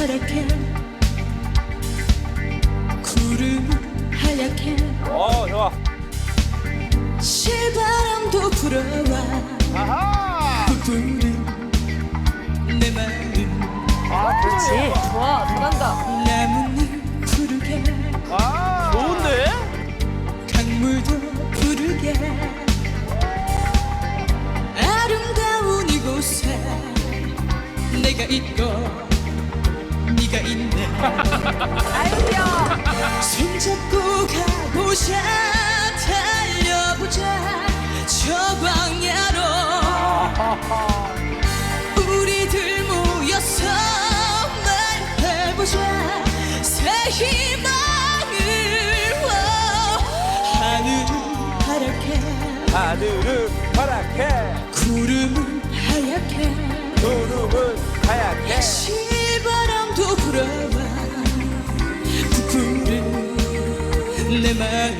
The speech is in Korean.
파랗게 구름 하얗게. 오 좋아. 실바람도 불어와. 아하! 부풀은 내 마음 아 그렇지. 좋아 잘한다. 나뭇잎 푸르게. 아 좋은데? 강물도 푸르게. 아름다운 이곳에 내가 있고. 아유 귀여워. 손잡고 가보자 달려보자 저 광야로 우리들 모여서 말해보자 새 힘. man.